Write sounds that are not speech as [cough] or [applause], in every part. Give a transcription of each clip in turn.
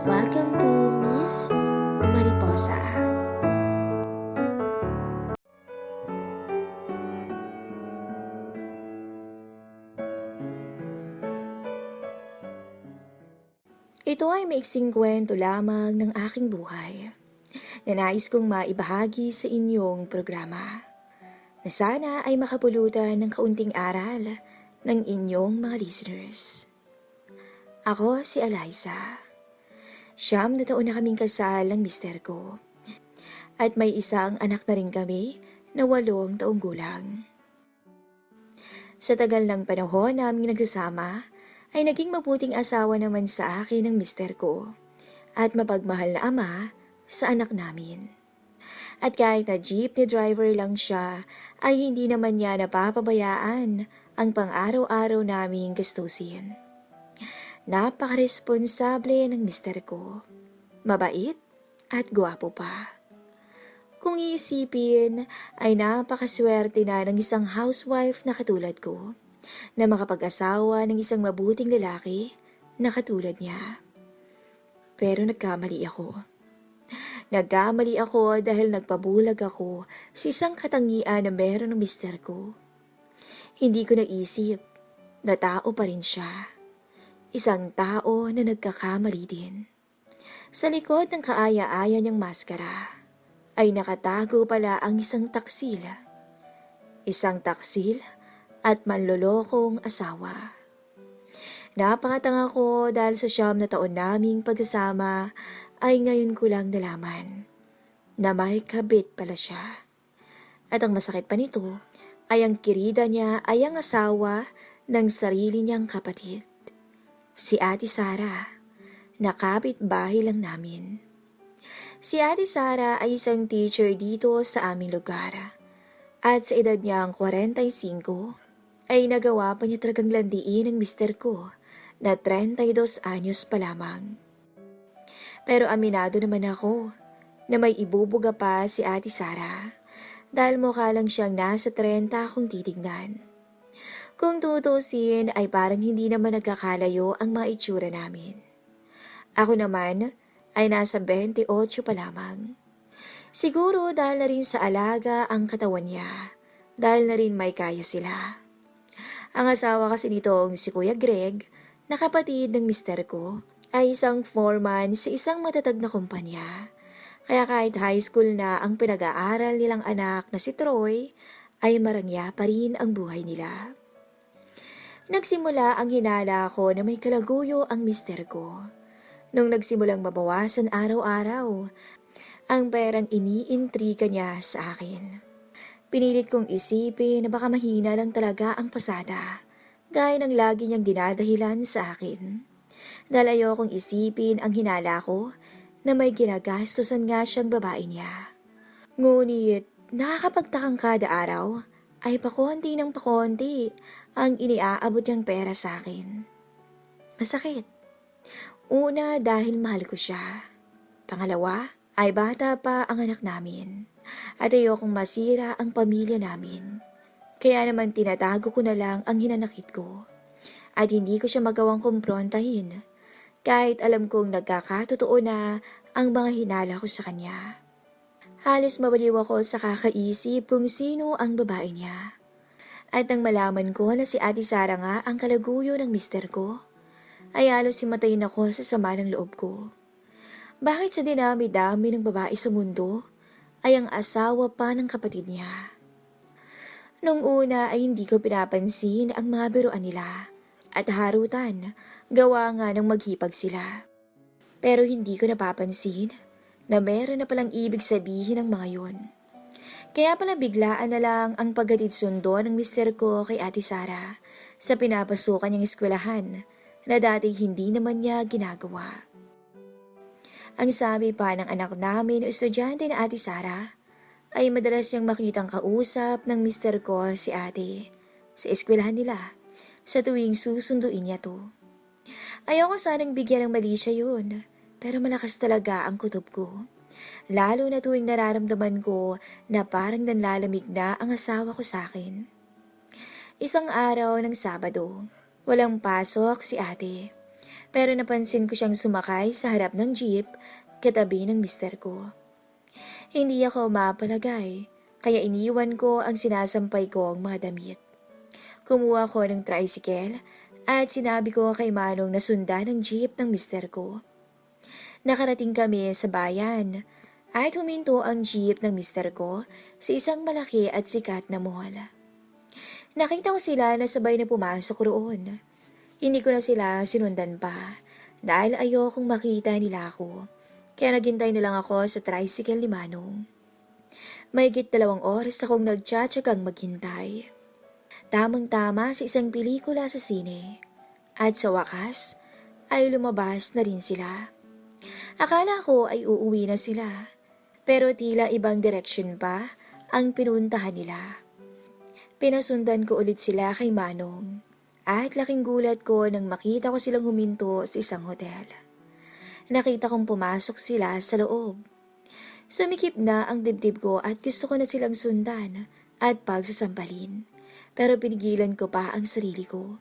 Welcome to Miss Mariposa. Ito ay maiksing kwento lamang ng aking buhay na nais kong maibahagi sa inyong programa na sana ay makapulutan ng kaunting aral ng inyong mga listeners. Ako si Eliza. Siyam na taon na kaming kasal ng mister ko. At may isang anak na rin kami na walong taong gulang. Sa tagal ng panahon naming nagsasama, ay naging mabuting asawa naman sa akin ng mister ko at mapagmahal na ama sa anak namin. At kahit na jeepney driver lang siya, ay hindi naman niya napapabayaan ang pang-araw-araw naming gastusin. Napaka-responsable ng mister ko. Mabait at gwapo pa. Kung iisipin, ay napakaswerte na ng isang housewife na katulad ko na makapag-asawa ng isang mabuting lalaki na katulad niya. Pero nagkamali ako. Nagkamali ako dahil nagpabulag ako sa isang katangian na meron ng mister ko. Hindi ko naisip na tao pa rin siya. Isang tao na nagkakamali din. Sa likod ng kaaya-aya niyang maskara, ay nakatago pala ang isang taksil. Isang taksil at manlolokong asawa. Napakatanga ko dahil sa siyam na taon naming pagsasama ay ngayon ko lang nalaman na may kabit pala siya. At ang masakit pa nito ay ang kirida niya ay ang asawa ng sarili niyang kapatid. Si Ate Sara, na bahay lang namin. Si Ate Sara ay isang teacher dito sa aming lugar. At sa edad niyang 45, ay nagawa pa niya talagang landiin ang mister ko na 32 anyos pa lamang. Pero aminado naman ako na may ibubuga pa si Ate Sara dahil mukha lang siyang nasa 30 kung titignan. Kung tutusin ay parang hindi naman nagkakalayo ang mga itsura namin. Ako naman ay nasa 28 pa lamang. Siguro dahil na rin sa alaga ang katawan niya, dahil na rin may kaya sila. Ang asawa kasi nitong si Kuya Greg, na kapatid ng mister ko, ay isang foreman sa isang matatag na kumpanya. Kaya kahit high school na ang pinag-aaral nilang anak na si Troy, ay marangya pa rin ang buhay nila. Nagsimula ang hinala ko na may kalaguyo ang mister ko. Nung nagsimulang mabawasan araw-araw, ang perang iniintriga niya sa akin. Pinilit kong isipin na baka mahina lang talaga ang pasada, gaya ng lagi niyang dinadahilan sa akin. Dahil ayokong isipin ang hinala ko na may ginagastusan nga siyang babae niya. Ngunit, nakakapagtakang kada araw ay pakonti ng pakonti ang iniaabot niyang pera sa akin. Masakit. Una dahil mahal ko siya. Pangalawa ay bata pa ang anak namin at ayokong masira ang pamilya namin. Kaya naman tinatago ko na lang ang hinanakit ko at hindi ko siya magawang kumprontahin kahit alam kong nagkakatotoo na ang mga hinala ko sa kanya. Halos mabaliw ako sa kakaisip kung sino ang babae niya. At nang malaman ko na si Ate Sara nga ang kalaguyo ng mister ko, ay halos himatayin ako sa sama ng loob ko. Bakit sa dinami-dami ng babae sa mundo, ay ang asawa pa ng kapatid niya? Nung una ay hindi ko pinapansin ang mga biruan nila at harutan, gawa nga ng maghipag sila. Pero hindi ko napapansin na meron na palang ibig sabihin ng mga yun. Kaya pala biglaan na lang ang paggatid sundo ng mister ko kay Ate Sara sa pinapasukan niyang eskwelahan na dati hindi naman niya ginagawa. Ang sabi pa ng anak namin o estudyante na Ate Sara ay madalas niyang makitang kausap ng mister ko si ate sa eskwelahan nila sa tuwing susunduin niya to. Ayoko sanang bigyan ng mali siya yun, pero malakas talaga ang kutob ko. Lalo na tuwing nararamdaman ko na parang nanlalamig na ang asawa ko sa akin. Isang araw ng Sabado, walang pasok si ate. Pero napansin ko siyang sumakay sa harap ng jeep katabi ng mister ko. Hindi ako mapalagay, kaya iniwan ko ang sinasampay kong mga damit. Kumuha ko ng tricycle at sinabi ko kay Manong na sundan ng jeep ng mister ko. Nakarating kami sa bayan at huminto ang jeep ng mister ko sa isang malaki at sikat na mall. Nakita ko sila na sabay na pumasok roon. Hindi ko na sila sinundan pa dahil ayokong makita nila ako. Kaya naghintay na lang ako sa tricycle ni Manong. Mahigit dalawang oras akong nagtsatsagang maghintay. Tamang-tama sa isang pelikula sa sine. At sa wakas, ay lumabas na rin sila. Akala ko ay uuwi na sila. Pero tila ibang direksyon pa ang pinuntahan nila. Pinasundan ko ulit sila kay Manong. At laking gulat ko nang makita ko silang huminto sa isang hotel. Nakita kong pumasok sila sa loob. Sumikip na ang dibdib ko at gusto ko na silang sundan at pagsasampalin. Pero pinigilan ko pa ang sarili ko.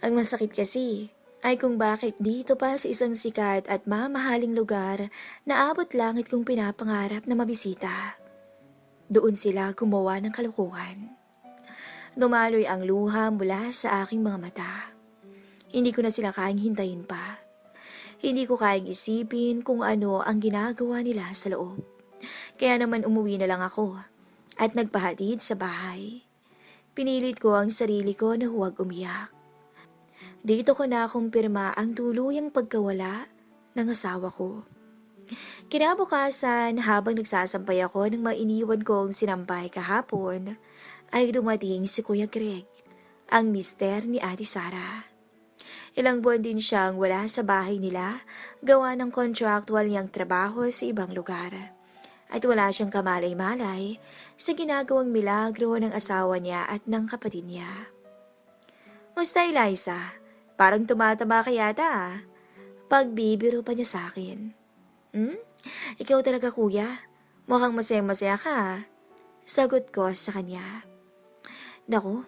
Ang masakit kasi ay kung bakit dito pa sa isang sikat at mamahaling lugar na abot langit kong pinapangarap na mabisita. Doon sila gumawa ng kalukuhan. Dumaloy ang luha mula sa aking mga mata. Hindi ko na sila kayang hintayin pa. Hindi ko kayang isipin kung ano ang ginagawa nila sa loob. Kaya naman umuwi na lang ako at nagpahatid sa bahay. Pinilit ko ang sarili ko na huwag umiyak. Dito ko na kumpirma ang tuluyang pagkawala ng asawa ko. Kinabukasan, habang nagsasampay ako ng mainiwan kong sinampay kahapon, ay dumating si Kuya Greg, ang mister ni Ate Sara. Ilang buwan din siyang wala sa bahay nila, gawa ng contractual niyang trabaho sa ibang lugar. At wala siyang kamalay-malay sa ginagawang milagro ng asawa niya at ng kapatid niya. Musta Eliza? Parang tumataba ka yata ah. Pagbibiro pa niya sa akin. Hmm? Ikaw talaga kuya. Mukhang masaya-masaya ka ah. Sagot ko sa kanya. Nako,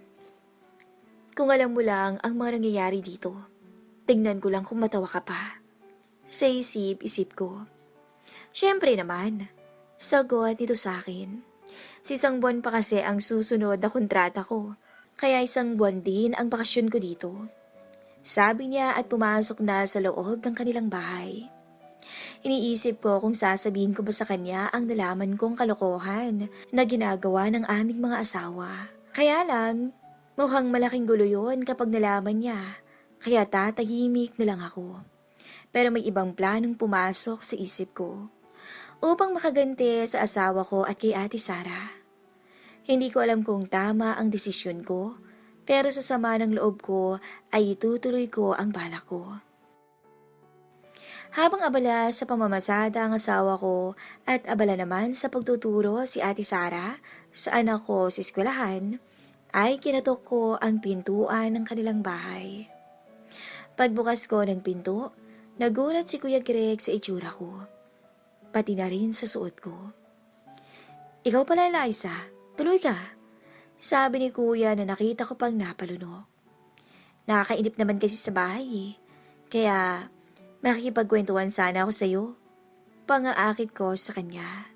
kung alam mo lang ang mga nangyayari dito, tingnan ko lang kung matawa ka pa. Sa isip-isip ko. Siyempre naman, sagot nito sa akin. Si isang buwan pa kasi ang susunod na kontrata ko, kaya isang buwan din ang bakasyon ko dito. Sabi niya at pumasok na sa loob ng kanilang bahay. Iniisip ko kung sasabihin ko ba sa kanya ang nalaman kong kalokohan na ginagawa ng aming mga asawa. Kaya lang, mukhang malaking gulo yun kapag nalaman niya. Kaya tatahimik na lang ako. Pero may ibang planong pumasok sa isip ko. Upang makaganti sa asawa ko at kay Ate Sara. Hindi ko alam kung tama ang desisyon ko, pero sa sama ng loob ko ay itutuloy ko ang balak ko. Habang abala sa pamamasada ang asawa ko at abala naman sa pagtuturo si Ate Sara sa anak ko sa eskwelahan, ay kinatok ko ang pintuan ng kanilang bahay. Pagbukas ko ng pinto, nagulat si Kuya Greg sa itsura ko. Pati na rin sa suot ko. Ikaw pala, Liza. Tuloy ka. Sabi ni Kuya na nakita ko pang napalunok. Nakakainip naman kasi sa bahay eh. Kaya makikipagkwentuhan sana ako sa'yo. Pangaakit ko sa kanya.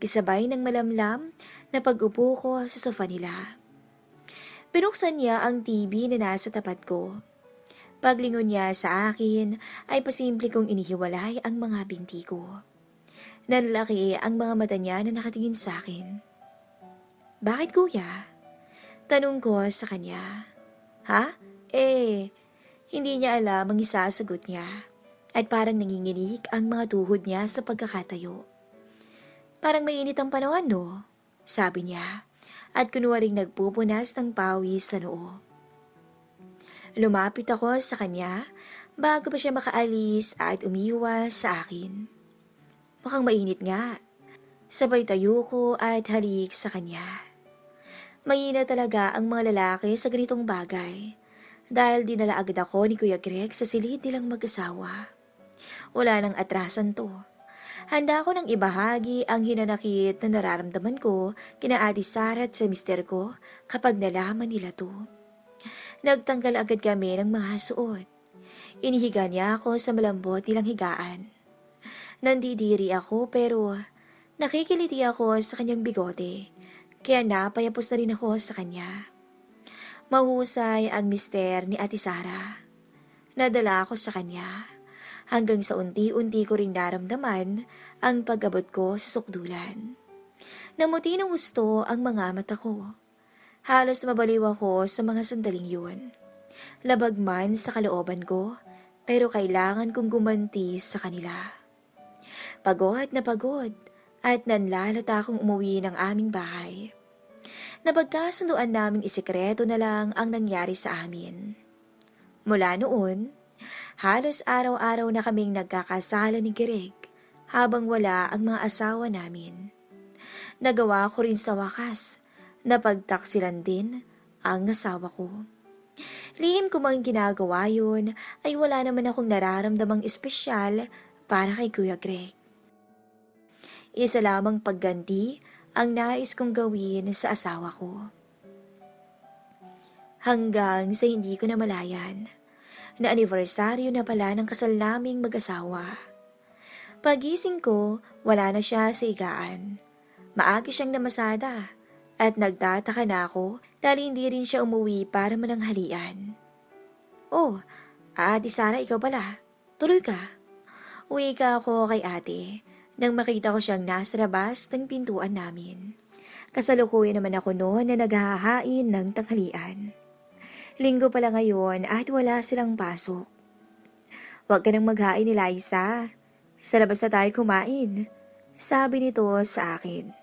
Kisabay ng malamlam na pag-upo ko sa sofa nila. Pinuksan niya ang TV na nasa tapat ko. Paglingon niya sa akin ay pasimple kong inihiwalay ang mga binti ko. Nanlaki ang mga mata niya na nakatingin sa akin. Bakit kuya? Tanong ko sa kanya. Ha? Eh, hindi niya alam ang isasagot niya. At parang nanginginig ang mga tuhod niya sa pagkakatayo. Parang mainit ang panahon, no? Sabi niya. At kunwaring nagpupunas ng pawis sa noo. Lumapit ako sa kanya bago pa siya makaalis at umiwas sa akin. Mukhang mainit nga. Sabay tayo ko at halik sa kanya. Mahina talaga ang mga lalaki sa ganitong bagay dahil dinala agad ako ni Kuya Greg sa silid nilang mag-asawa. Wala nang atrasan to. Handa ko nang ibahagi ang hinanakit na nararamdaman ko kina Ate Sarah at sa mister ko kapag nalaman nila to. Nagtanggal agad kami ng mga suot. Inihiga niya ako sa malambot nilang higaan. Nandidiri ako pero nakikiliti ako sa kanyang bigote, kaya napayapos na rin ako sa kanya. Mahusay ang mister ni Ate Sara. Nadala ako sa kanya hanggang sa unti-unti ko ring naramdaman ang pag-abot ko sa sukdulan. Namuti ng gusto ang mga mata ko. Halos mabaliw ako sa mga sandaling yun. Labag man sa kalooban ko, pero kailangan kong gumanti sa kanila. Pagod na pagod at nanlalata akong umuwi ng aming bahay. Napagkasunduan naming isikreto na lang ang nangyari sa amin. Mula noon, halos araw-araw na kaming nagkakasala ni Greg habang wala ang mga asawa namin. Nagawa ko rin sa wakas na pagtaksilan din ang asawa ko. Lihim ko mang ginagawa yun ay wala naman akong nararamdamang espesyal para kay Kuya Greg. Isa lamang pagganti ang nais kong gawin sa asawa ko. Hanggang sa hindi ko na malayan na anibersaryo na pala ng kasal naming mag-asawa. Pagising ko, wala na siya sa igaan. Maagi siyang namasada at nagtataka na ako dahil hindi rin siya umuwi para mananghalian. Oh, Ate Sara, ikaw pala. Tuloy ka. Uwi ka ako kay ate nang makita ko siyang nasa labas ng pintuan namin. Kasalukuyan naman ako noon na naghahain ng tanghalian. Linggo pala ngayon at wala silang pasok. Huwag ka nang maghain ni Liza. Sa labas na tayo kumain. Sabi nito sa akin.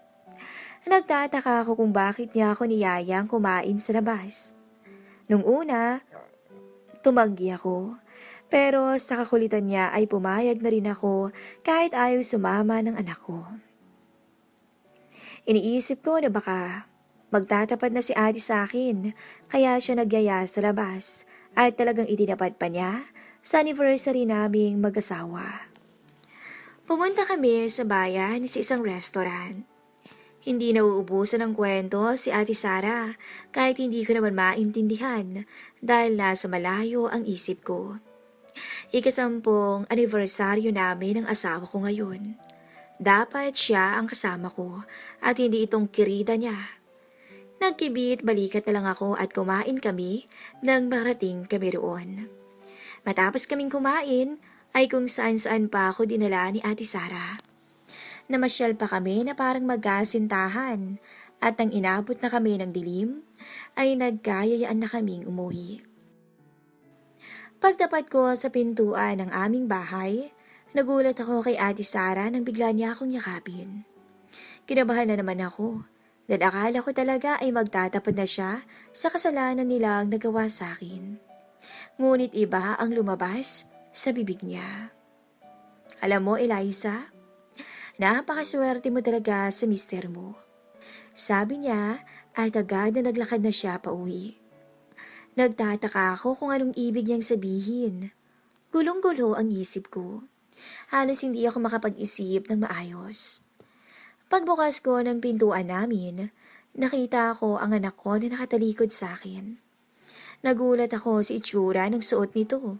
Nagtataka ako kung bakit niya ako niyayang kumain sa labas. Nung una, tumanggi ako. Pero sa kakulitan niya ay pumayag na rin ako kahit ayaw sumama ng anak ko. Iniisip ko na baka magtatapat na si ate sa akin kaya siya nagyaya sa labas at talagang itinapad pa niya sa anniversary naming mag-asawa. Pumunta kami sa bayan sa isang restaurant. Hindi nauubusan ng kwento si Ate Sara kahit hindi ko naman maintindihan dahil nasa malayo ang isip ko. Ikasampung anibersaryo namin ng asawa ko ngayon. Dapat siya ang kasama ko at hindi itong kirida niya. Nagkibit balikat na lang ako at kumain kami nang marating kami roon. Matapos kaming kumain ay kung saan-saan pa ako dinala ni Ate Sara. Namasyal pa kami na parang magkasintahan at nang inabot na kami ng dilim, ay nagkayayaan na kaming umuwi. Pagtapat ko sa pintuan ng aming bahay, nagulat ako kay Ate Sara nang bigla niya akong yakapin. Kinabahan na naman ako, dahil akala ko talaga ay magtatapad na siya sa kasalanan nilang nagawa sa akin. Ngunit iba ang lumabas sa bibig niya. Alam mo, Eliza, napakaswerte mo talaga sa mister mo. Sabi niya at agad na naglakad na siya pa uwi. Nagtataka ako kung anong ibig niyang sabihin. Gulong-gulo ang isip ko. Halos hindi ako makapag-isip ng maayos. Pagbukas ko ng pintuan namin, nakita ko ang anak ko na nakatalikod sa akin. Nagulat ako sa itsura ng suot nito.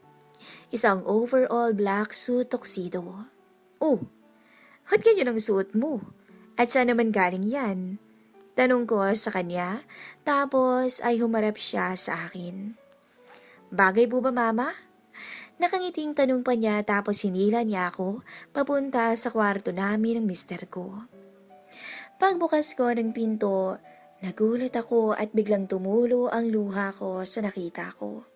Isang overall black suit tuxedo. Oh, ba't ganyan ang suot mo? At saan naman galing yan? Tanong ko sa kanya, tapos ay humarap siya sa akin. Bagay po ba mama? Nakangiting tanong pa niya tapos hinila niya ako papunta sa kwarto namin ng mister ko. Pagbukas ko ng pinto, nagulat ako at biglang tumulo ang luha ko sa nakita ko.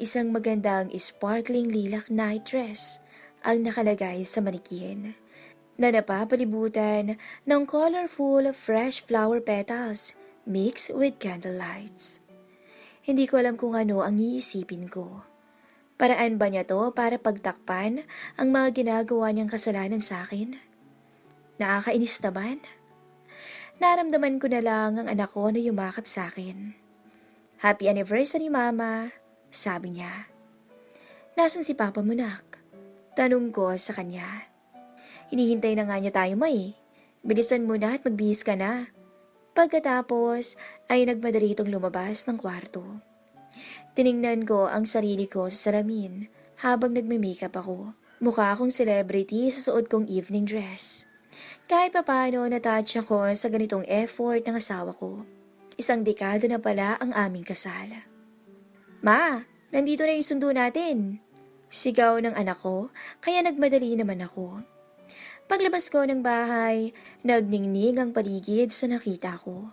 Isang magandang sparkling lilac night dress ang nakalagay sa manikin na napapalibutan ng colorful fresh flower petals mixed with candlelights. Hindi ko alam kung ano ang iisipin ko. Paraan ba niya to para pagtakpan ang mga ginagawa niyang kasalanan sa akin? Nakakainis naman. Naramdaman ko na lang ang anak ko na yumakap sa akin. Happy anniversary, Mama, sabi niya. Nasaan si Papa mo, nak? Tanong ko sa kanya. Hinihintay na nga niya tayo, May. Bilisan mo na at magbihis ka na. Pagkatapos ay nagmadali itong lumabas ng kwarto. Tiningnan ko ang sarili ko sa salamin habang nagme-makeup ako. Mukha akong celebrity sa suot kong evening dress. Kahit papano natouch ako sa ganitong effort ng asawa ko. Isang dekada na pala ang aming kasal. Ma, nandito na yung sundo natin. Sigaw ng anak ko, kaya nagmadali naman ako. Paglabas ko ng bahay, nagningning ang paligid sa nakita ko.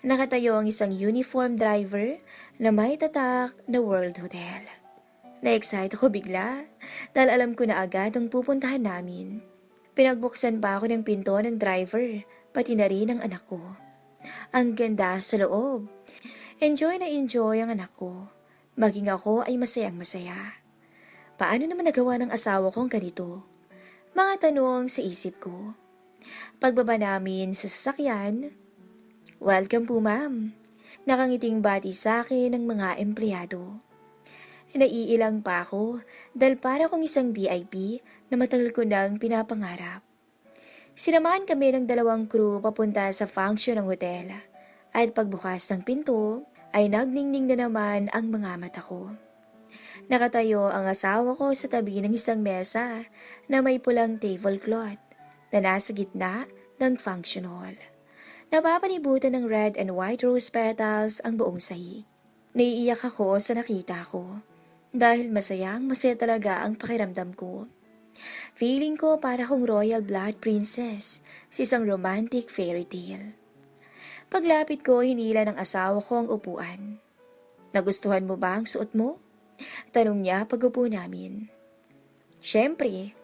Nakatayo ang isang uniform driver na may tatak na World Hotel. Na-excite ako bigla dahil alam ko na agad ang pupuntahan namin. Pinagbuksan pa ako ng pinto ng driver, pati na rin ang anak ko. Ang ganda sa loob. Enjoy na enjoy ang anak ko. Maging ako ay masayang masaya. Paano naman nagawa ng asawa kong ganito? Mga tanong sa isip ko. Pagbaba namin sa sasakyan, Welcome po ma'am. Nakangiting bati sa akin ng mga empleyado. Naiilang pa ako dahil para kong isang VIP na matagal ko nang pinapangarap. Sinamahan kami ng dalawang crew papunta sa function ng hotel at pagbukas ng pinto ay nagningning na naman ang mga mata ko. Nakatayo ang asawa ko sa tabi ng isang mesa na may pulang tablecloth na nasa gitna ng function hall. Napapanibutan ng red and white rose petals ang buong sahig. Naiiyak ako sa nakita ko dahil masayang masaya talaga ang pakiramdam ko. Feeling ko para kong royal blood princess sa isang romantic fairy tale. Paglapit ko, hinila ng asawa ko ang upuan. Nagustuhan mo ba ang suot mo? Tanong niya pag upo namin. Siyempre.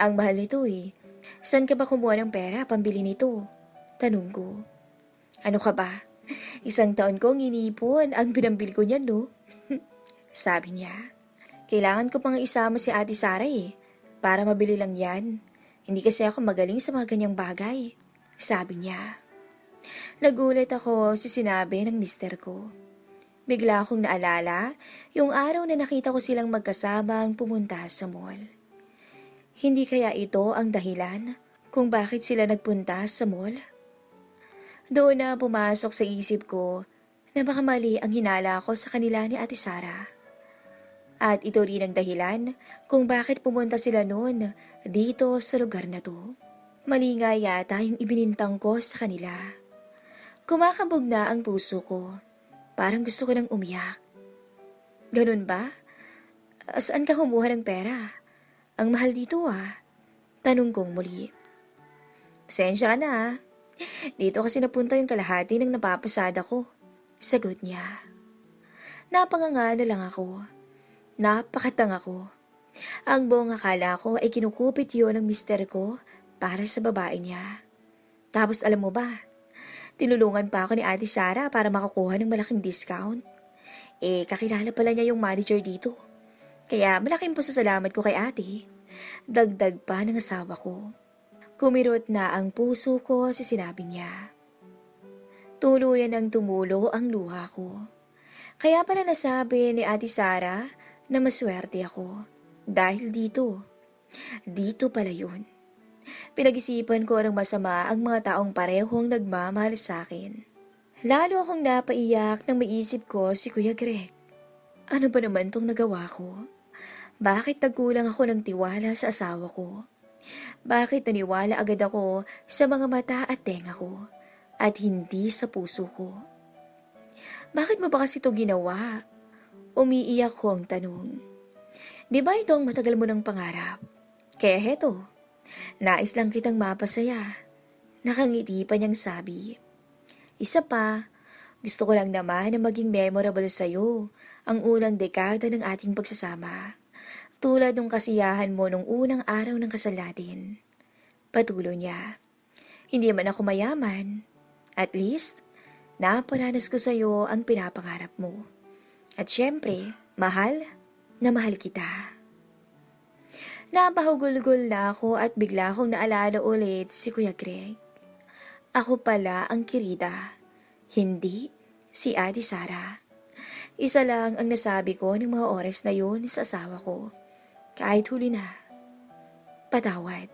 Ang mahal nito eh. Saan ka ba kumuha ng pera pambili nito? Tanong ko. Ano ka ba? Isang taon kong inipon ang pinambili ko niyan, no? [laughs] Sabi niya. Kailangan ko pang isama si Ate Sara eh. Para mabili lang yan. Hindi kasi ako magaling sa mga ganyang bagay. Sabi niya. Nagulat ako sa sinabi ng mister ko. Bigla akong naalala yung araw na nakita ko silang magkasamang pumunta sa mall. Hindi kaya ito ang dahilan kung bakit sila nagpunta sa mall? Doon na pumasok sa isip ko na baka mali ang hinala ko sa kanila ni Ate Sara. At ito rin ang dahilan kung bakit pumunta sila noon dito sa lugar na to. Mali nga yata yung ibinintang ko sa kanila. Kumakabog na ang puso ko. Parang gusto ko nang umiyak. Ganun ba? Saan ka kumuha ng pera? Ang mahal dito ah. Tanong kong muli. Pasensya ka na ah. Dito kasi napunta yung kalahati ng napapasada ko. Sagot niya. Napanganga na lang ako. Napakatanga ko. Ang buong akala ko ay kinukupit yun ng mister ko para sa babae niya. Tapos alam mo ba, tinulungan pa ako ni Ate Sara para makakuha ng malaking discount. Eh, kakilala pala niya yung manager dito. Kaya malaking pasasalamat ko kay ate. Dagdag pa ng asawa ko. Kumirot na ang puso ko sa sinabi niya. Tuluyan ang tumulo ang luha ko. Kaya pala nasabi ni Ate Sara na maswerte ako. Dahil dito. Dito pala yun. Pinag-isipan ko ng masama ang mga taong parehong nagmamahal sa akin. Lalo akong napaiyak nang maisip ko si Kuya Greg. Ano ba naman tong nagawa ko? Bakit nagkulang ako ng tiwala sa asawa ko? Bakit naniwala agad ako sa mga mata at tenga ko at hindi sa puso ko? Bakit mo ba kasi ito ginawa? Umiiyak ko ang tanong. Di ba ito ang matagal mo ng pangarap? Kaya heto, nais lang kitang mapasaya. Nakangiti pa niyang sabi. Isa pa, gusto ko lang naman na maging memorable sa'yo ang unang dekada ng ating pagsasama. Tulad ng kasiyahan mo nung unang araw ng kasal natin. Patuloy niya. Hindi man ako mayaman. At least, naparanas ko sa'yo ang pinapangarap mo. At syempre, mahal na mahal kita. Napahugulgol na ako at bigla akong naalala ulit si Kuya Greg. Ako pala ang kirida, hindi si Ate Sara. Isa lang ang nasabi ko ng mga oras na yun sa asawa ko. Kahit huli na. Patawad.